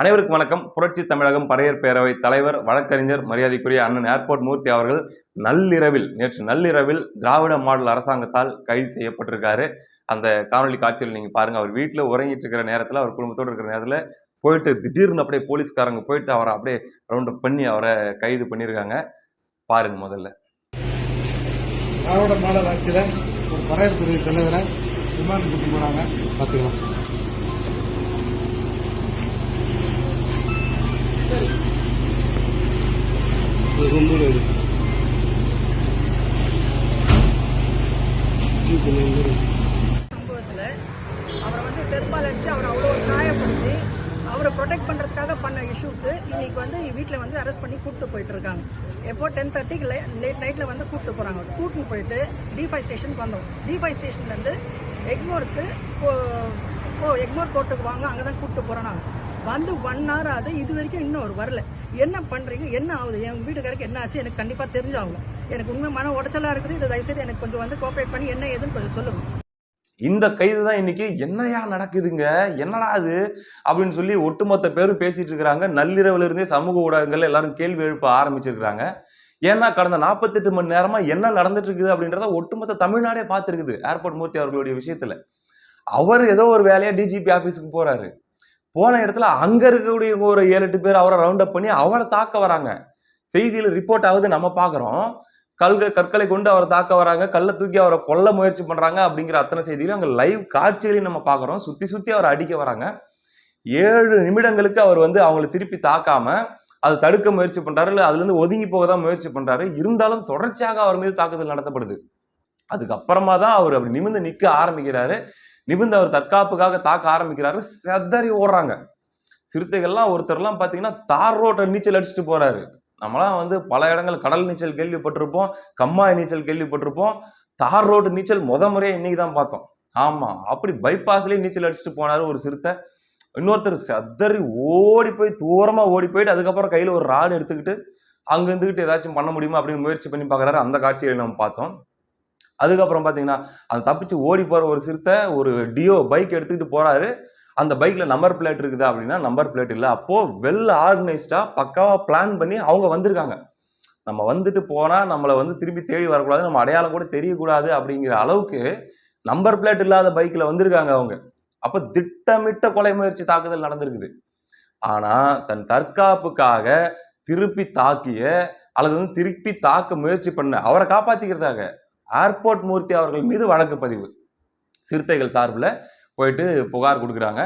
அனைவருக்கும் வணக்கம். புரட்சி தமிழகம் பறையர் பேரவை தலைவர் வழக்கறிஞர் மரியாதைக்குரிய அண்ணன் ஏர்போர்ட் மூர்த்தி அவர்கள் நள்ளிரவில் நேற்று நள்ளிரவில் திராவிட மாடல் அரசாங்கத்தால் கைது செய்யப்பட்டிருக்காரு. அந்த காணொலி காட்சியில் நீங்கள் பாருங்கள் அவர் வீட்டில் உறங்கிட்டு இருக்கிற நேரத்தில் அவர் குடும்பத்தோடு இருக்கிற நேரத்தில் போயிட்டு திடீர்னு அப்படியே போலீஸ்காரங்க போயிட்டு அவரை அப்படியே ரவுண்ட் அப் பண்ணி அவரை கைது பண்ணியிருக்காங்க பாருங்க முதல்ல. திராவிட மாடல் ஆட்சியில் ஒரு பறையர் தலைவரை விமானம் கூட்டி போனாங்க. பார்த்துக்கலாம் எப்போ டென் தேர்ட்டிக்கு லேட் நைட்டில் வந்து கூப்பிட்டு போகிறாங்க கூட்டின்னு போயிட்டு டிஃபை ஸ்டேஷனுக்கு வந்தோம். டிஃபை ஸ்டேஷன்லேருந்து எக்மோருக்கு ஓ எக்மோர் கோர்ட்டுக்கு வாங்க அங்கே தான் கூப்பிட்டு போகிறோம் நாங்கள் வந்து ஒன் ஹவர் ஆகுது. இது வரைக்கும் இன்னும் ஒரு வரல. என்ன பண்ணுறீங்க என்ன ஆகுது? என் வீட்டுக்காரருக்கு என்ன ஆச்சு? எனக்கு கண்டிப்பாக தெரிஞ்சாகணும். எனக்கு உண்மை மன உடச்சலாக இருக்குது. இதை தயவுசெய்து எனக்கு கொஞ்சம் வந்து கோஆப்ரேட் பண்ணி என்ன ஏதுன்னு கொஞ்சம் சொல்லுங்கள் இந்த கைது தான் இன்னைக்கு என்னையா நடக்குதுங்க? என்னடா அது? அப்படின்னு சொல்லி ஒட்டுமொத்த பேரும் பேசிட்டு இருக்கிறாங்க. நள்ளிரவுல இருந்தே சமூக ஊடகங்கள் எல்லாரும் கேள்வி எழுப்ப ஆரம்பிச்சிருக்கிறாங்க. ஏன்னா கடந்த நாற்பத்தெட்டு மணி நேரமாக என்ன நடந்துட்டு இருக்குது அப்படின்றத ஒட்டுமொத்த தமிழ்நாடே பார்த்துருக்குது. ஏர்போர்ட் மூர்த்தி அவர்களுடைய விஷயத்துல. அவர் ஏதோ ஒரு வேலையாக டிஜிபி ஆஃபீஸுக்கு போகிறாரு போன இடத்துல அங்கே இருக்கக்கூடிய ஒரு ஏழு எட்டு பேர் அவரை ரவுண்ட் அப் பண்ணி அவரை தாக்க வராங்க. செய்தியில் ரிப்போர்ட் ஆகுது நம்ம பார்க்குறோம். கல்கள் கற்களை கொண்டு அவரை தாக்க வராங்க. கல்லை தூக்கி அவரை கொல்ல முயற்சி பண்ணுறாங்க அப்படிங்கிற அத்தனை செய்தியிலும் அங்கே லைவ் காட்சிகளையும் நம்ம பார்க்குறோம். சுற்றி சுற்றி அவரை அடிக்க வராங்க. ஏழு நிமிடங்களுக்கு அவர் வந்து அவங்களை திருப்பி தாக்காமல் அது தடுக்க முயற்சி பண்ணுறாரு இல்லை அதுலேருந்து ஒதுங்கி போக தான் முயற்சி பண்ணுறாரு இருந்தாலும் தொடர்ச்சியாக அவர் மீது தாக்குதல் நடத்தப்படுது. அதுக்கப்புறமா தான் அவர் அப்படி நிமிர்ந்து நிற்க ஆரம்பிக்கிறாரு. நிமிர்ந்து அவர் தற்காப்புக்காக தாக்க ஆரம்பிக்கிறாரு. செதறி ஓடுறாங்க. சிறுத்தைகள்லாம் ஒருத்தர்லாம் பார்த்தீங்கன்னா தார் ரோட்டை நீச்சல் அடிச்சுட்டு போறாரு. நம்மலாம் வந்து பல இடங்கள் கடல் நீச்சல் கேள்விப்பட்டிருப்போம் கம்மாய் நீச்சல் கேள்விப்பட்டிருப்போம். தார் ரோடு நீச்சல் முத முறையே இன்னைக்கு தான் பார்த்தோம். ஆமாம் அப்படி பைபாஸ்லேயே நீச்சல் அடிச்சுட்டு போனாரு ஒரு சிறுத்தை. இன்னொருத்தர் செதறி ஓடி போய் தூரமாக ஓடி போயிட்டு அதுக்கப்புறம் கையில் ஒரு ராடு எடுத்துக்கிட்டு அங்கே இருந்துக்கிட்டு ஏதாச்சும் பண்ண முடியுமா அப்படின்னு முயற்சி பண்ணி பார்க்குறாரு. அந்த காட்சியை நம்ம பார்த்தோம். அதுக்கப்புறம் பார்த்தீங்கன்னா அது தப்பிச்சு ஓடி போகிற ஒரு சிறுத்தை ஒரு டியோ பைக் எடுத்துக்கிட்டு போகிறாரு அந்த பைக்கில் நம்பர் பிளேட் இருக்குதா அப்படின்னா நம்பர் பிளேட் இல்லை. அப்போது வெல் ஆர்கனைஸ்டாக பக்காவாக பிளான் பண்ணி அவங்க வந்திருக்காங்க. நம்ம வந்துட்டு போனால் நம்மளை வந்து திருப்பி தேடி வரக்கூடாது நம்ம அடையாளம் கூட தெரியக்கூடாது அப்படிங்கிற அளவுக்கு நம்பர் பிளேட் இல்லாத பைக்கில் வந்திருக்காங்க அவங்க. அப்போ திட்டமிட்ட கொலை முயற்சி தாக்குதல் நடந்திருக்குது. ஆனால் தன் தற்காப்புக்காக திருப்பி தாக்கிய அல்லது வந்து திருப்பி தாக்க முயற்சி பண்ண அவரை காப்பாற்றிக்கிறதாக ஏர்போர்ட் மூர்த்தி அவர்கள் மீது வழக்கு பதிவு. சிறுத்தைகள் சார்பில் போயிட்டு புகார் கொடுக்குறாங்க.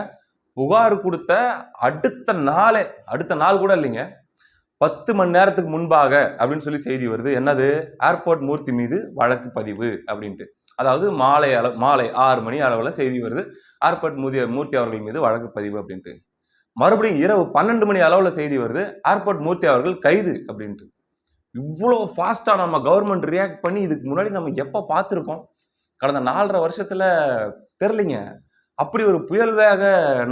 புகார் கொடுத்த அடுத்த நாளே அடுத்த நாள் கூட இல்லைங்க. பத்து மணி நேரத்துக்கு முன்பாக அப்படின்னு சொல்லி செய்தி வருது. என்னது? ஏர்போர்ட் மூர்த்தி மீது வழக்கு பதிவு அப்படின்ட்டு. அதாவது மாலை அளவு மாலை ஆறு மணி அளவில் செய்தி வருது. ஏர்போர்ட் மூர்த்தி மூர்த்தி அவர்கள் மீது வழக்கு பதிவு அப்படின்ட்டு. மறுபடியும் இரவு பன்னெண்டு மணி அளவில் செய்தி வருது. ஏர்போர்ட் மூர்த்தி அவர்கள் கைது அப்படின்ட்டு. இவ்வளோ ஃபாஸ்ட்டாக நம்ம கவர்மெண்ட் ரியாக்ட் பண்ணி இதுக்கு முன்னாடி நம்ம எப்போ பார்த்துருக்கோம்? கடந்த நாலரை வருஷத்தில் தெரிலிங்க அப்படி ஒரு புயல் வேக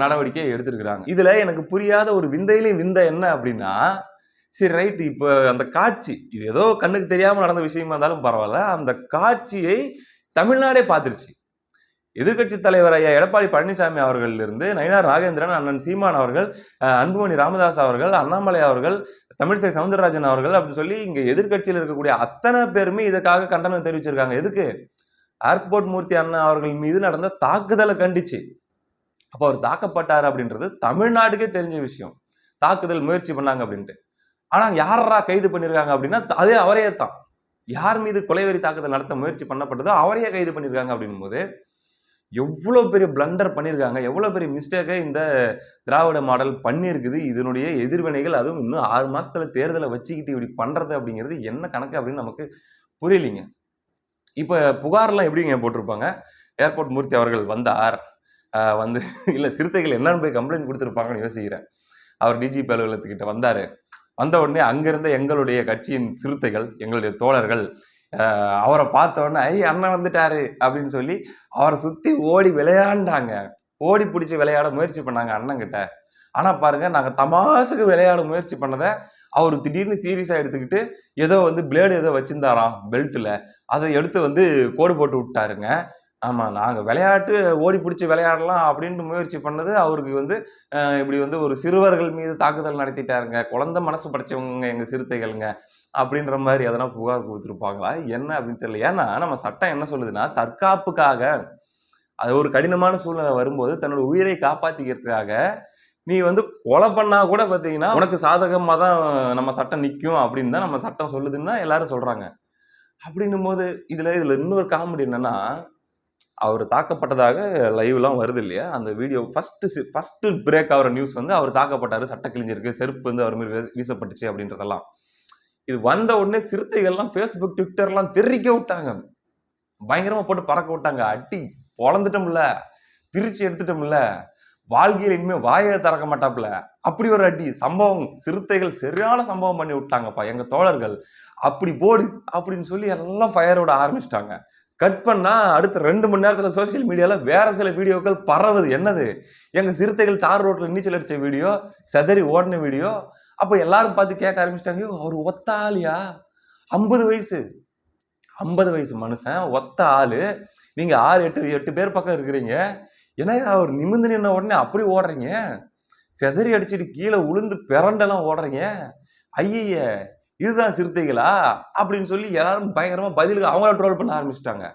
நடவடிக்கை எடுத்திருக்கிறாங்க. இதில் எனக்கு புரியாத ஒரு விந்தையிலையும் விந்த என்ன அப்படின்னா சரி ரைட் இப்போ அந்த காட்சி இது ஏதோ கண்ணுக்கு தெரியாமல் நடந்த விஷயமா இருந்தாலும் பரவாயில்ல. அந்த காட்சியை தமிழ்நாடே பார்த்துருச்சு. எதிர்க்கட்சி தலைவர் ஐயா எடப்பாடி பழனிசாமி அவர்களிலிருந்து நயினார் நாகேந்திரன் அண்ணன் சீமான் அவர்கள் அன்புமணி ராமதாஸ் அவர்கள் அண்ணாமலை அவர்கள் தமிழிசை சவுந்தரராஜன் அவர்கள் அப்படின்னு சொல்லி இங்கே எதிர்க்கட்சியில் இருக்கக்கூடிய அத்தனை பேருமே இதுக்காக கண்டனம் தெரிவிச்சிருக்காங்க. எதுக்கு? ஏர்போர்ட் மூர்த்தி அண்ணா அவர்கள் மீது நடந்த தாக்குதலை கண்டிச்சு. அப்போ அவர் தாக்கப்பட்டார் அப்படின்றது தமிழ்நாட்டுக்கே தெரிஞ்ச விஷயம். தாக்குதல் முயற்சி பண்ணாங்க அப்படின்ட்டு. ஆனால் யாரா கைது பண்ணியிருக்காங்க அப்படின்னா அதே அவரே தான் யார் மீது கொலைவெறி தாக்குதல் நடத்த முயற்சி பண்ணப்பட்டதோ அவரையே கைது பண்ணியிருக்காங்க அப்படின்னும் போது எவ்வளோ பெரிய பிளண்டர் பண்ணியிருக்காங்க எவ்வளோ பெரிய மிஸ்டேக்கை இந்த திராவிட மாடல் பண்ணியிருக்குது இதனுடைய எதிர்வினைகள் அதுவும் இன்னும் ஆறு மாதத்தில் தேர்தலை வச்சுக்கிட்டு இப்படி பண்ணுறது அப்படிங்கிறது என்ன கணக்கு அப்படின்னு நமக்கு புரியலைங்க. இப்போ புகார்லாம் எப்படிங்க போட்டிருப்பாங்க? ஏர்போர்ட் மூர்த்தி அவர்கள் வந்தார். வந்து இல்லை சிறுத்தைகள் என்னன்னு போய் கம்ப்ளைண்ட் கொடுத்துருப்பாங்கன்னு யோசிக்கிறேன். அவர் டிஜிபி அலுவலகத்துக்கிட்ட வந்தார். வந்த உடனே அங்கிருந்த எங்களுடைய கட்சியின் சிறுத்தைகள் எங்களுடைய தோழர்கள் அவரை பார்த்த உடனே ஐ அண்ணன் வந்துட்டாரு அப்படின்னு சொல்லி அவரை சுற்றி ஓடி விளையாண்டாங்க. ஓடி பிடிச்சி விளையாட முயற்சி பண்ணாங்க அண்ணங்கிட்ட ஆனால் பாருங்கள் நாங்கள் தமாசுக்கு விளையாட முயற்சி பண்ணதை அவர் திடீர்னு சீரியஸாக எடுத்துக்கிட்டு ஏதோ வந்து பிளேடு ஏதோ வச்சுருந்தாராம் பெல்ட்டில் அதை எடுத்து வந்து கோடு போட்டு விட்டாருங்க. ஆமாம் நாங்கள் விளையாட்டு ஓடி பிடிச்சி விளையாடலாம் அப்படின்ட்டு முயற்சி பண்ணது அவருக்கு வந்து இப்படி வந்து ஒரு சிறுவர்கள் மீது தாக்குதல் நடத்திட்டாருங்க. குழந்தை மனசு படைச்சவங்க எங்கள் சிறுத்தைகள்ங்க அப்படின்ற மாதிரி எதனா புகார் கொடுத்துருப்பாங்களா? என்ன அப்படின்னு தெரியல. ஏன்னா நம்ம சட்டம் என்ன சொல்லுதுன்னா தற்காப்புக்காக அது ஒரு கடினமான சூழ்நிலை வரும்போது தன்னோட உயிரை காப்பாற்றிக்கிறதுக்காக நீ வந்து கொலை பண்ணா கூட பார்த்தீங்கன்னா உனக்கு சாதகமாக தான் நம்ம சட்டம் நிற்கும் அப்படின்னு தான் நம்ம சட்டம் சொல்லுதுன்னு தான் எல்லாரும் சொல்கிறாங்க அப்படின்னும் போது இதில் இதில் இன்னொரு காமெடி என்னன்னா அவர் தாக்கப்பட்டதாக லைவ்லாம் வருது இல்லையா? அந்த வீடியோ ஃபஸ்ட்டு ஃபஸ்ட்டு பிரேக் ஆகிற நியூஸ் வந்து அவர் தாக்கப்பட்டார் சட்ட கிழிஞ்சிருக்கு செருப்பு வந்து அவர் மீது வீசப்பட்டுச்சு அப்படின்றதெல்லாம். இது வந்த உடனே சிறுத்தைகள்லாம் ஃபேஸ்புக் ட்விட்டர்லாம் தெரிவிக்க விட்டாங்க. பயங்கரமாக போட்டு பறக்க விட்டாங்க. அட்டி பொழந்துட்டோம்ல. பிரிச்சு எடுத்துட்டோம்ல. வாழ்க்கையில் இனிமேல் வாயை திறக்க மாட்டாப்புல. அப்படி ஒரு அடி சம்பவம். சிறுத்தைகள் சரியான சம்பவம் பண்ணி விட்டாங்கப்பா. எங்கள் தோழர்கள் அப்படி போடு அப்படின்னு சொல்லி எல்லாம் ஃபயரோட ஆரம்பிச்சிட்டாங்க. கட் பண்ணால் அடுத்த ரெண்டு மணி நேரத்தில் சோஷியல் மீடியாவில் வேறு சில வீடியோக்கள் பரவுது. என்னது? எங்கள் சிறுத்தைகள் தார் ரோட்டில் நீச்சல் அடித்த வீடியோ செதறி ஓடின வீடியோ அப்போ எல்லாரும் பார்த்து கேட்க ஆரம்பிச்சிட்டாங்க அவர் ஒத்த ஆளியா ஐம்பது வயசு. ஐம்பது வயசு மனுஷன் ஒத்த ஆள். நீங்கள் ஆறு எட்டு எட்டு பேர் பக்கம் இருக்கிறீங்க. ஏன்னா அவர் நிமிந்து நின்ன உடனே அப்படி ஓடுறீங்க? செதறி அடிச்சிட்டு கீழே உளுந்து பிறண்டெல்லாம் ஓடுறீங்க? ஐய இதுதான் சிறுத்தைகளா? அப்படின்னு சொல்லி எல்லாரும் பயங்கரமாக பதிலுக்கு அவங்கள ட்ரோல் பண்ண ஆரம்பிச்சிட்டாங்க.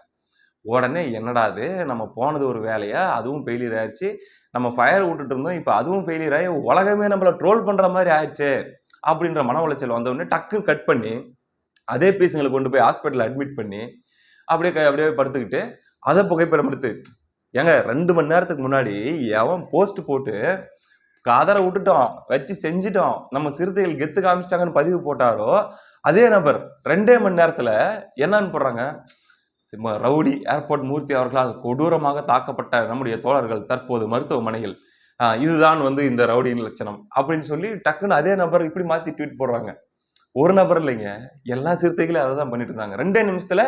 உடனே என்னடா இது? நம்ம போனது ஒரு வேலையா? அதுவும் ஃபெயிலியர் ஆயிடுச்சு. நம்ம ஃபயர் விட்டுட்டு இருந்தோம். இப்போ அதுவும் ஃபெயிலியர் ஆகி உலகமே நம்மளை ட்ரோல் பண்ணுற மாதிரி ஆயிடுச்சு அப்படின்ற மன உளைச்சல் வந்தவொடனே டக்கு டக்குன்னு கட் பண்ணி அதே பேசுங்களை கொண்டு போய் ஹாஸ்பிட்டலில் அட்மிட் பண்ணி அப்படியே க- அப்படியே படுத்துக்கிட்டு அதை புகைப்படம் எடுத்து ஏங்க ரெண்டு மணி நேரத்துக்கு முன்னாடி எவன் போஸ்ட் போட்டு கதரை விட்டுட்டோம் வச்சு செஞ்சுட்டோம். நம்ம சிறுத்தைகள் கெத்து காமிச்சிட்டாங்கன்னு பதிவு போட்டாரோ அதே நபர் ரெண்டே மணி நேரத்தில் என்னன்னு போடுறாங்க? ரவுடி ஏர்போர்ட் மூர்த்தி அவர்களால் கொடூரமாக தாக்கப்பட்ட நம்முடைய தோழர்கள் தற்போது மருத்துவமனையில். இதுதான் வந்து இந்த ரவுடியின் லட்சணம் அப்படின்னு சொல்லி டக்குன்னு அதே நபர் இப்படி மாற்றி ட்வீட் போடுறாங்க. ஒரு நபர் இல்லைங்க. எல்லா சிறுத்தைகளும் அதை தான் பண்ணிட்டு இருந்தாங்க. ரெண்டே நிமிஷத்தில்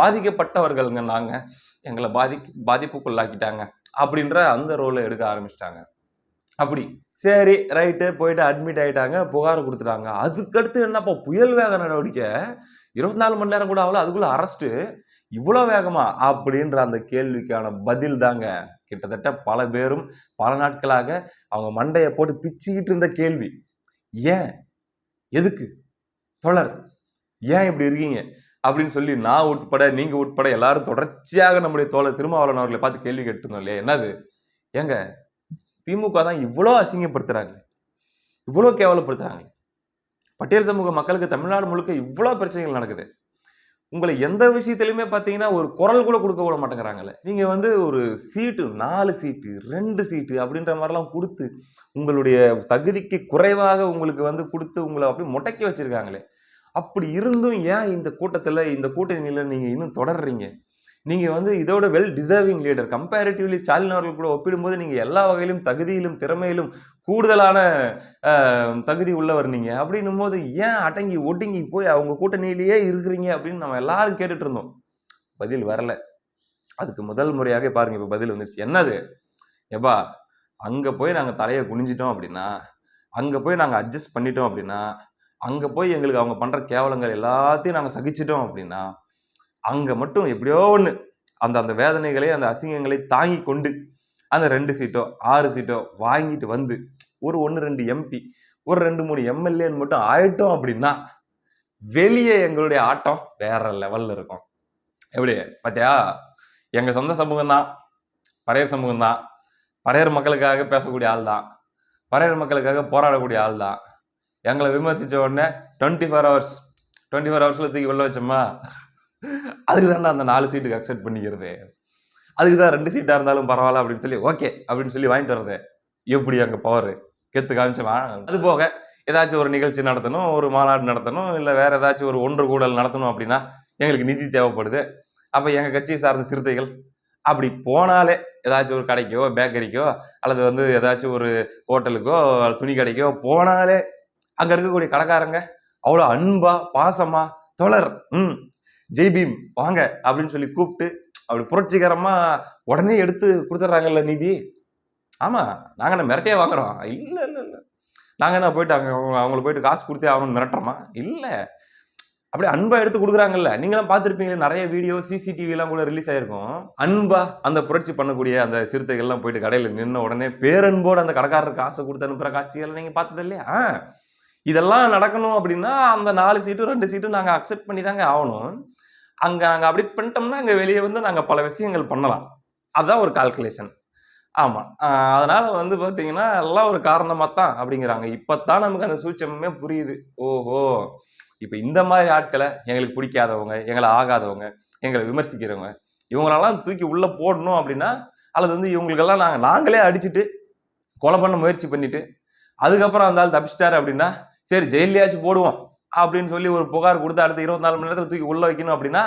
பாதிக்கப்பட்டவர்கள்ங்க நாங்கள் எங்களை பாதி பாதிப்புக்குள்ளாக்கிட்டாங்க அப்படின்ற அந்த ரோலை எடுக்க ஆரம்பிச்சிட்டாங்க. அப்படி. சரி ரைட்டு போயிட்டு அட்மிட் ஆகிட்டாங்க புகார் கொடுத்துட்டாங்க. அதுக்கடுத்து என்னப்பா புயல் வேக நடவடிக்கை? இருபத்தி நாலு மணி நேரம் கூட ஆகல அதுக்குள்ளே அரெஸ்ட்டு இவ்வளோ வேகமா? அப்படின்ற அந்த கேள்விக்கான பதில் தாங்க. கிட்டத்தட்ட பல பேரும் பல நாட்களாக அவங்க மண்டையை போட்டு பிச்சுக்கிட்டு இருந்த கேள்வி. ஏன்? எதுக்கு? தொடர் ஏன் இப்படி இருக்கீங்க? அப்படின்னு சொல்லி நான் உட்பட நீங்கள் உட்பட எல்லாரும் தொடர்ச்சியாக நம்முடைய தோழர் திருமாவளவன் அவர்களை பார்த்து கேள்வி கேட்டிருந்தோம் இல்லையா? என்னது? ஏங்க திமுக தான் இவ்வளோ அசிங்கப்படுத்துகிறாங்க இவ்வளோ கேவலப்படுத்துகிறாங்க பட்டியல் சமூக மக்களுக்கு தமிழ்நாடு முழுக்க இவ்வளோ பிரச்சனைகள் நடக்குது. உங்களை எந்த விஷயத்துலையுமே பார்த்தீங்கன்னா ஒரு குரல் கூட கொடுக்க விட மாட்டேங்கிறாங்கல்ல நீங்கள் வந்து ஒரு சீட்டு நாலு சீட்டு ரெண்டு சீட்டு அப்படின்ற மாதிரிலாம் கொடுத்து உங்களுடைய தகுதிக்கு குறைவாக உங்களுக்கு வந்து கொடுத்து உங்களை அப்படி முடக்கி வச்சுருக்காங்களே. அப்படி இருந்தும் ஏன் இந்த கூட்டத்தில் இந்த கூட்டணியில் நீங்கள் இன்னும் தொடர்றீங்க? நீங்கள் வந்து இதோட well deserving leader comparatively Stalin அவர்கள் கூட ஒப்பிடும்போது நீங்கள் எல்லா வகையிலும் தகுதியிலும் திறமையிலும் கூடுதலான தகுதி உள்ளவர் நீங்கள் அப்படின்னும் போது ஏன் அடங்கி ஒடுங்கி போய் அவங்க கூட்டணியிலேயே இருக்கிறீங்க அப்படின்னு நம்ம எல்லாரும் கேட்டுட்டு இருந்தோம். பதில் வரல. அதுக்கு முதல் முறையாக பாருங்க இப்போ பதில் வந்துருச்சு. என்னது? எப்பா அங்கே போய் நாங்கள் தலையை குனிஞ்சிட்டோம் அப்படின்னா அங்கே போய் நாங்கள் அட்ஜஸ்ட் பண்ணிட்டோம் அப்படின்னா அங்கே போய் எங்களுக்கு அவங்க பண்ணுற கேவலங்கள் எல்லாத்தையும் நாங்கள் சகிச்சிட்டோம் அப்படின்னா அங்கே மட்டும் எப்படியோ ஒன்று அந்த அந்த வேதனைகளை அந்த அசிங்கங்களை தாங்கி கொண்டு அந்த ரெண்டு சீட்டோ ஆறு சீட்டோ வாங்கிட்டு வந்து ஒரு ஒன்று ரெண்டு எம்பி ஒரு ரெண்டு மூணு எம்எல்ஏன்னு மட்டும் ஆயிட்டோம் அப்படின்னா வெளியே எங்களுடைய ஆட்டம் வேற லெவலில் இருக்கும். எப்படி? பார்த்தியா எங்கள் சொந்த சமூகம் தான் பறையர் சமூகம் தான் பறையர் மக்களுக்காக பேசக்கூடிய ஆள் தான் பறையர் மக்களுக்காக போராடக்கூடிய ஆள் தான் எங்களை விமர்சித்த உடனே twenty four hours twenty four ஹவர்ஸில் தூக்கி உள்ள வச்சோமா? அதுக்கு தான் அந்த நாலு சீட்டுக்கு அக்செப்ட் பண்ணிக்கிறது. அதுக்கு தான் ரெண்டு சீட்டாக இருந்தாலும் பரவாயில்ல அப்படின்னு சொல்லி ஓகே அப்படின்னு சொல்லி வாங்கிட்டு வர்றது. எப்படி அங்கே பவர் கெத்து காமிச்சவன் அது போக ஏதாச்சும் ஒரு நிகழ்ச்சி நடத்தணும் ஒரு மாநாடு நடத்தணும் இல்லை வேறு ஏதாச்சும் ஒரு ஒன்று கூடல் நடத்தணும் அப்படின்னா எங்களுக்கு நிதி தேவைப்படுது. அப்போ எங்கள் கட்சியை சார்ந்த சிறுத்தைகள் அப்படி போனாலே ஏதாச்சும் ஒரு கடைக்கோ பேக்கரிக்கோ அல்லது வந்து ஏதாச்சும் ஒரு ஹோட்டலுக்கோ துணி கடைக்கோ போனாலே அங்கே இருக்கக்கூடிய கடைக்காரங்க அவ்வளோ அன்பா பாசமா தொடர். ம். ஜெய் பீம் வாங்க அப்படின்னு சொல்லி கூப்பிட்டு அப்படி புரட்சிகரமா உடனே எடுத்து கொடுத்துட்றாங்கல்ல நிதி. ஆமா நாங்க என்ன மிரட்டையே வாங்குறோம்? இல்ல இல்ல இல்ல. நாங்க என்ன போயிட்டு அங்க அவங்க- அவங்களுக்கு போயிட்டு காசு கொடுத்தே ஆகணும்னு மிரட்டுறோமா? இல்ல. அப்படியே அன்பா எடுத்து கொடுக்குறாங்கல்ல. நீங்களாம் பார்த்துருப்பீங்களே நிறைய வீடியோ சிசிடிவி எல்லாம் கூட ரிலீஸ் ஆயிருக்கும். அன்பா அந்த புரட்சி பண்ணக்கூடிய அந்த சிறுத்தைகள்லாம் போயிட்டு கடையில் நின்ன உடனே பேரன்போடு அந்த கடைக்காரருக்கு காசு கொடுத்து அனுப்புற காட்சிகள் நீங்க பார்த்தது இல்லையா? ஆ. இதெல்லாம் நடக்கணும் அப்படின்னா அந்த நாலு சீட்டும் ரெண்டு சீட்டும் நாங்கள் அக்செப்ட் பண்ணி தாங்க ஆகணும். அங்கே நாங்கள் அப்படி பண்ணிட்டோம்னா அங்கே வெளியே வந்து நாங்கள் பல விஷயங்கள் பண்ணலாம். அதுதான் ஒரு கால்குலேஷன் ஆமாம் அதனால் வந்து பார்த்தீங்கன்னா எல்லாம் ஒரு காரணமாக தான் அப்படிங்கிறாங்க. இப்போ தான் நமக்கு அந்த சூட்சமே புரியுது. ஓஹோ. இப்போ இந்த மாதிரி ஆட்களை எங்களுக்கு பிடிக்காதவங்க எங்களை ஆகாதவங்க எங்களை விமர்சிக்கிறவங்க இவங்களெல்லாம் தூக்கி உள்ளே போடணும் அப்படின்னா அல்லது வந்து இவங்களுக்கெல்லாம் நாங்கள் நாங்களே அடிச்சுட்டு கொலை பண்ண முயற்சி பண்ணிவிட்டு அதுக்கப்புறம் அந்த ஆள் தப்பிச்சிட்டாரு அப்படின்னா சரி ஜெயிலையாச்சும் போடுவோம். அப்படின்னு சொல்லி ஒரு புகார் கொடுத்து அடுத்த இருபத்தி நாலு மணி நேரத்தில் தூக்கி உள்ள வைக்கணும் அப்படின்னா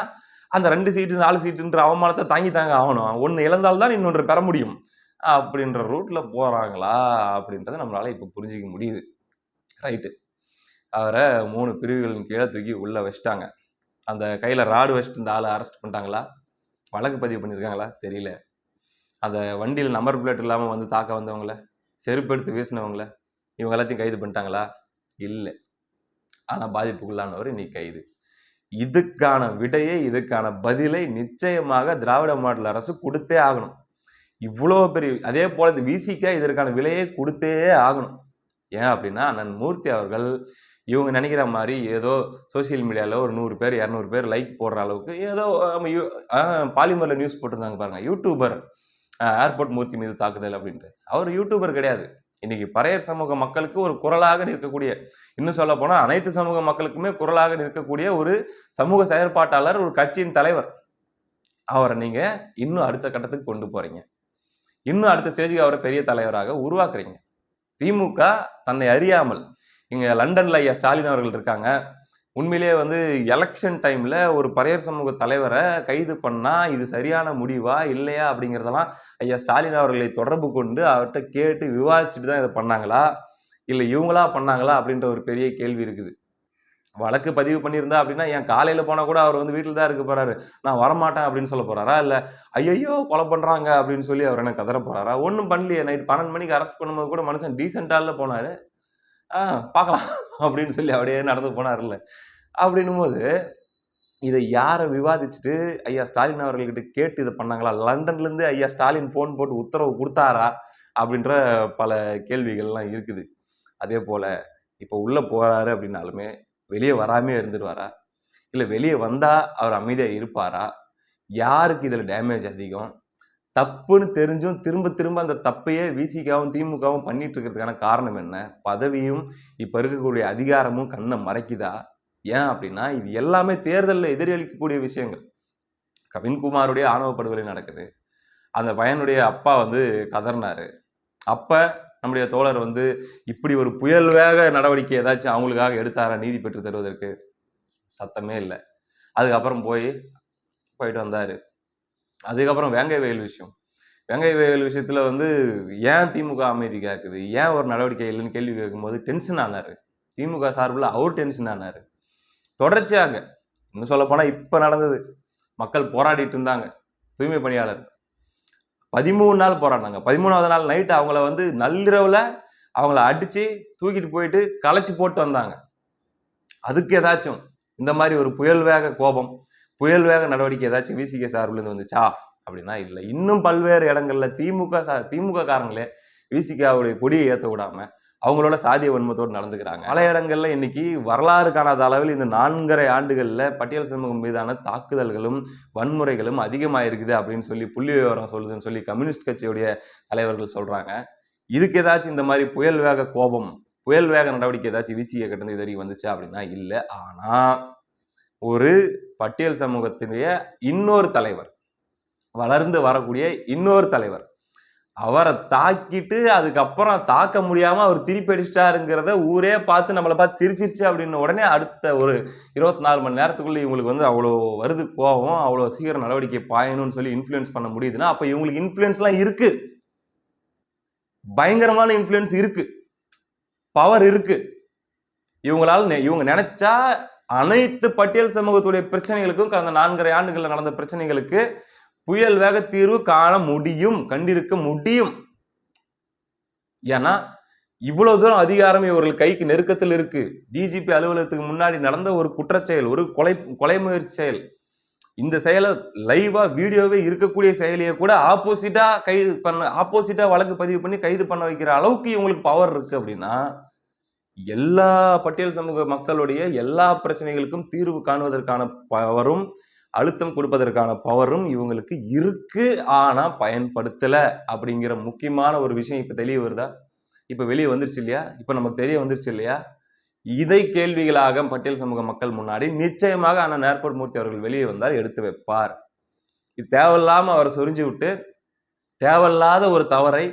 அந்த ரெண்டு சீட்டு நாலு சீட்டுன்ற அவமானத்தை தாங்கி தாங்க ஆகணும். ஒன்று இழந்தால்தான் இன்னொன்று பெற முடியும். அப்படின்ற ரூட்டில் போகிறாங்களா அப்படின்றத நம்மளால் இப்போ புரிஞ்சிக்க முடியுது. ரைட்டு அவரை மூணு பிரிவுகளின் கீழே தூக்கி உள்ளே வச்சிட்டாங்க. அந்த கையில் ராடு வச்சுட்டு இந்த ஆளை அரெஸ்ட் பண்ணிட்டாங்களா? வழக்கு பதிவு பண்ணியிருக்காங்களா தெரியல. அந்த வண்டியில் நம்பர் பிளேட் இல்லாமல் வந்து தாக்க வந்தவங்கள செருப்பெடுத்து வீசினவங்கள இவங்க எல்லாத்தையும் கைது பண்ணிட்டாங்களா? இல்லை. ஆனால் பாதிப்புக்குள்ளானவர் இன்னைக்கு கைது. இதுக்கான விடையை இதுக்கான பதிலை நிச்சயமாக திராவிட மாடல் அரசு கொடுத்தே ஆகணும். இவ்வளோ பெரிய அதே போல இந்த விசிக்க இதற்கான விலையை கொடுத்தே ஆகணும். ஏன் அப்படின்னா அண்ணன் மூர்த்தி அவர்கள் இவங்க நினைக்கிற மாதிரி ஏதோ சோஷியல் மீடியாவில் ஒரு நூறு பேர் இரநூறு பேர் லைக் போடுற அளவுக்கு ஏதோ நம்ம யூ பாலிமரில் நியூஸ் போட்டிருந்தாங்க பாருங்கள் யூடியூபர் ஏர்போர்ட் மூர்த்தி மீது தாக்குதல் அப்படின்ட்டு. அவர் யூடியூபர் கிடையாது. இன்றைக்கி பறையர் சமூக மக்களுக்கு ஒரு குரலாக நிற்கக்கூடிய இன்னும் சொல்ல போனால் அனைத்து சமூக மக்களுக்குமே குரலாக நிற்கக்கூடிய ஒரு சமூக செயற்பாட்டாளர் ஒரு கட்சியின் தலைவர். அவரை நீங்கள் இன்னும் அடுத்த கட்டத்துக்கு கொண்டு போகிறீங்க இன்னும் அடுத்த ஸ்டேஜுக்கு அவரை பெரிய தலைவராக உருவாக்குறீங்க. திமுக தன்னை அறியாமல் இங்கே லண்டனில் ஐயா ஸ்டாலின் அவர்கள் இருக்காங்க. உண்மையிலேயே வந்து எலெக்ஷன் டைமில் ஒரு பறையர் சமூக தலைவரை கைது பண்ணால் இது சரியான முடிவா இல்லையா அப்படிங்கிறதெல்லாம் ஐயா ஸ்டாலின் அவர்களை தொடர்பு கொண்டு அவர்கிட்ட கேட்டு விவாதிச்சுட்டு தான் இதை பண்ணாங்களா? இல்லை இவங்களா பண்ணாங்களா? அப்படின்ற ஒரு பெரிய கேள்வி இருக்குது. வழக்கு பதிவு பண்ணியிருந்தா அப்படின்னா என் காலையில் போனால் கூட அவர் வந்து வீட்டில் தான் இருக்க போகிறாரு நான் வரமாட்டேன் அப்படின்னு சொல்ல போகிறாரா இல்லை ஐயையோ கொலை பண்ணுறாங்க அப்படின்னு சொல்லி அவர் என்ன கதற போகிறாரா ஒன்றும் பண்ணலையே. நைட் பன்னெண்டு மணிக்கு அரெஸ்ட் பண்ணும்போது கூட மனுஷன் டீசெண்டாலில் போனார். ஆ பார்க்கலாம். அப்படின்னு சொல்லி அப்படியே நடந்து போனார்ல அப்படின்னும் போது இதை யாரை விவாதிச்சுட்டு ஐயா ஸ்டாலின் அவர்கள்கிட்ட கேட்டு இதை பண்ணாங்களா? லண்டன்லேருந்து ஐயா ஸ்டாலின் ஃபோன் போட்டு உத்தரவு கொடுத்தாரா? அப்படின்ற பல கேள்விகள்லாம் இருக்குது. அதே போல் இப்போ உள்ளே போகிறாரு அப்படின்னாலுமே வெளியே வராமே இருந்துடுவாரா இல்லை வெளியே வந்தால் அவர் அமைதியாக இருப்பாரா? யாருக்கு இதில் டேமேஜ் அதிகம்? தப்புன்னு தெரிஞ்சும் திரும்ப திரும்ப அந்த தப்பையே விசிகாவும் திமுகவும் பண்ணிட்டு இருக்கிறதுக்கான காரணம் என்ன? பதவியும் இப்போ இருக்கக்கூடிய அதிகாரமும் கண்ணை மறைக்குதா? ஏன் அப்படின்னா இது எல்லாமே தேர்தலில் எதிரொலிக்கக்கூடிய விஷயங்கள். கவின்குமாருடைய ஆணவ படுகொலை நடக்குது. அந்த பையனுடைய அப்பா வந்து கதறினாரு. அப்போ நம்முடைய தோழர் வந்து இப்படி ஒரு புயல் வேக நடவடிக்கை ஏதாச்சும் அவங்களுக்காக எடுத்தாரா? நீதி பெற்று தருவதற்கு சத்தமே இல்லை. அதுக்கப்புறம் போய் போயிட்டு வந்தார். அதுக்கப்புறம் வேங்கை வயல் விஷயம். வேங்கை வயல் விஷயத்தில் வந்து ஏன் திமுக அமைதி கேட்குது ஏன் ஒரு நடவடிக்கை இல்லைன்னு கேள்வி கேட்கும்போது டென்ஷன் ஆனார். திமுக சார்பில் அவர் டென்ஷன் ஆனார். தொடர்ச்சியாக இன்னும் சொல்லப்போனால் இப்போ நடந்தது. மக்கள் போராடிட்டு இருந்தாங்க. தூய்மை பணியாளர். பதிமூணு நாள் போராடினாங்க. பதிமூணாவது நாள் நைட்டு அவங்கள வந்து நள்ளிரவில் அவங்கள அடித்து தூக்கிட்டு போயிட்டு களைச்சி போட்டு வந்தாங்க. அதுக்கு ஏதாச்சும் இந்த மாதிரி ஒரு புயல் வேக கோபம் புயல் வேக நடவடிக்கை ஏதாச்சும் விசிகே சார்பிலேருந்து வந்துச்சா? அப்படின்னா இல்லை. இன்னும் பல்வேறு இடங்களில் திமுக சா திமுக காரங்களே விசிகாவுடைய கொடியை ஏற்ற விடாமல் அவங்களோட சாதிய வன்மத்தோடு நடந்துக்கிறாங்க. பல இடங்களில் இன்னைக்கு வரலாறு காணாத அளவில் இந்த நான்கரை ஆண்டுகளில் பட்டியல் சமூகம் மீதான தாக்குதல்களும் வன்முறைகளும் அதிகமாயிருக்குது அப்படின்னு சொல்லி புள்ளி விவரம் சொல்லுதுன்னு சொல்லி கம்யூனிஸ்ட் கட்சியுடைய தலைவர்கள் சொல்கிறாங்க இதுக்கு ஏதாச்சும் இந்த மாதிரி புயல் வேக கோபம் புயல் வேக நடவடிக்கை ஏதாச்சும் விசியை கிட்ட இது வரைக்கும் வந்துச்சா அப்படின்னா இல்லை. ஆனால் ஒரு பட்டியல் சமூகத்தினுடைய இன்னொரு தலைவர் வளர்ந்து வரக்கூடிய இன்னொரு தலைவர். அவரை தாக்கிட்டு அதுக்கப்புறம் தாக்க முடியாமல் அவர் திருப்பி அடிச்சிட்டாருங்கிறத ஊரே பார்த்து நம்மளை பார்த்து சிரிச்சிருச்சு அப்படின்னு உடனே அடுத்த ஒரு இருபத்தி நாலு மணி நேரத்துக்குள்ள இவங்களுக்கு வந்து அவ்வளோ வருது கோவம் அவ்வளோ சீக்கிரம் நடவடிக்கை பாயணும்னு சொல்லி இன்ஃப்ளூயன்ஸ் பண்ண முடியுதுன்னா அப்போ இவங்களுக்கு இன்ஃப்ளூயன்ஸ்லாம் இருக்கு. பயங்கரமான இன்ஃப்ளூயன்ஸ் இருக்கு. பவர் இருக்கு. இவங்களால நெ- இவங்க நினைச்சா அனைத்து பட்டியல் சமூகத்துடைய பிரச்சனைகளுக்கும் கடந்த நான்கரை ஆண்டுகளில் நடந்த பிரச்சனைகளுக்கு புயல் வேக தீர்வு காண முடியும் கண்டிருக்க முடியும். ஏன்னா இவ்வளவு தூரம் அதிகாரம் இவர்கள் கைக்கு நெருக்கத்தில் இருக்கு. டிஜிபி அலுவலகத்துக்கு முன்னாடி நடந்த ஒரு குற்றச்செயல் ஒரு கொலை கொலை முயற்சி செயல். இந்த செயலை லைவா வீடியோவே இருக்கக்கூடிய செயலியை கூட ஆப்போசிட்டா கைது பண்ண ஆப்போசிட்டா வழக்கு பதிவு பண்ணி கைது பண்ண வைக்கிற அளவுக்கு இவங்களுக்கு பவர் இருக்கு அப்படின்னா எல்லா பட்டியல் சமூக மக்களுடைய எல்லா பிரச்சனைகளுக்கும் தீர்வு காணுவதற்கான பவரும் அழுத்தம் கொடுப்பதற்கான பவரும் இவங்களுக்கு இருக்கு. ஆனால் பயன்படுத்தலை அப்படிங்கிற முக்கியமான ஒரு விஷயம் இப்போ தெளிவு வருதா? இப்போ வெளியே வந்துருச்சு இல்லையா? இப்போ நமக்கு தெரிய வந்துருச்சு இல்லையா? இதை கேள்விகளாக பட்டியல் சமூக மக்கள் முன்னாடி நிச்சயமாக அண்ணன் நேர்பட் மூர்த்தி அவர்கள் வெளியே வந்தால் எடுத்து வைப்பார். இது தேவையில்லாமல் அவரை சொரிஞ்சு விட்டு தேவையில்லாத ஒரு தவறை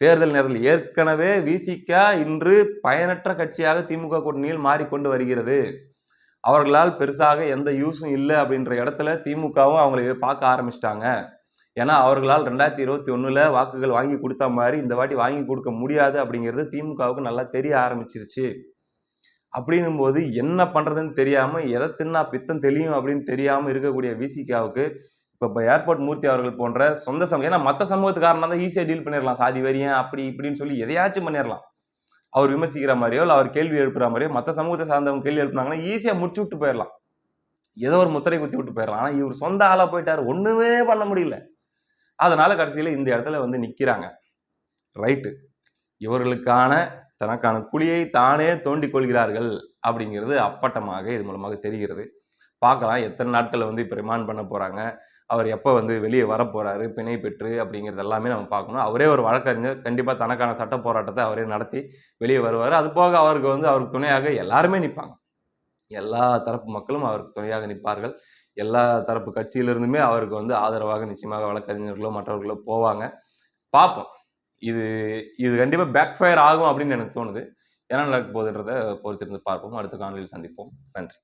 தேர்தல் நேரத்தில் ஏற்கனவே விசிக இன்று பயனற்ற கட்சியாக திமுக கூட்டணியில் மாறிக்கொண்டு வருகிறது. அவர்களால் பெருசாக எந்த யூஸும் இல்லை அப்படின்ற இடத்துல திமுகவும் அவங்களை பார்க்க ஆரம்பிச்சிட்டாங்க. ஏன்னா அவர்களால் ரெண்டாயிரத்தி இருபத்தி ஒன்றில் வாக்குகள் வாங்கி கொடுத்த மாதிரி இந்த வாட்டி வாங்கி கொடுக்க முடியாது அப்படிங்கிறது திமுகவுக்கு நல்லா தெரிய ஆரம்பிச்சிருச்சு. அப்படின்னும் போது என்ன பண்ணுறதுன்னு தெரியாமல் எதை தின்னா பித்தம் தெளியும் அப்படின்னு தெரியாமல் இருக்கக்கூடிய விசிகாவுக்கு இப்போ இப்போ ஏர்போர்ட் மூர்த்தி அவர்கள் போன்ற சொந்த சமூகம் ஏன்னா மற்ற சமூகத்துக்காரனா தான் ஈஸியாக டீல் பண்ணிடலாம் சாதி வரியன் அப்படி இப்படின்னு சொல்லி எதையாச்சும் பண்ணிடலாம் அவர் விமர்சிக்கிற மாதிரியோ இல்லை அவர் கேள்வி எழுப்புற மாதிரியோ மற்ற சமூகத்தை சார்ந்தவங்க கேள்வி எழுப்புனாங்கன்னா ஈஸியாக முடிச்சு விட்டு போயிடலாம் ஏதோ ஒரு முத்திரை குத்தி விட்டு போயிடலாம் ஆனால் இவர் சொந்த ஆளாக போயிட்டார். ஒன்றுமே பண்ண முடியல. அதனால கடைசியில் இந்த இடத்துல வந்து நிற்கிறாங்க ரைட்டு. இவர்களுக்கான தனக்கான குழியை தானே தோண்டிக் கொள்கிறார்கள் அப்படிங்கிறது அப்பட்டமாக இது மூலமாக தெரிகிறது. பார்க்கலாம் எத்தனை நாட்களில் வந்து இப்போ ரிமாண்ட் பண்ண போகிறாங்க அவர் எப்போ வந்து வெளியே வரப்போகிறாரு பிணை பெற்று அப்படிங்கிறது எல்லாமே நம்ம பார்க்கணும். அவரே ஒரு வழக்கறிஞர். கண்டிப்பாக தனக்கான சட்ட போராட்டத்தை அவரே நடத்தி வெளியே வருவார். அது போக அவருக்கு வந்து அவருக்கு துணையாக எல்லாருமே நிற்பாங்க. எல்லா தரப்பு மக்களும் அவருக்கு துணையாக நிற்பார்கள். எல்லா தரப்பு கட்சியிலிருந்துமே அவருக்கு வந்து ஆதரவாக நிச்சயமாக வழக்கறிஞர்களோ மற்றவர்களோ போவாங்க. பார்ப்போம். இது இது கண்டிப்பாக பேக் ஃபயர் ஆகும் அப்படின்னு எனக்கு தோணுது. என்ன நடக்க போகுதுன்றதை பொறுத்திருந்து பார்ப்போம். அடுத்த காணொலியில் சந்திப்போம். நன்றி.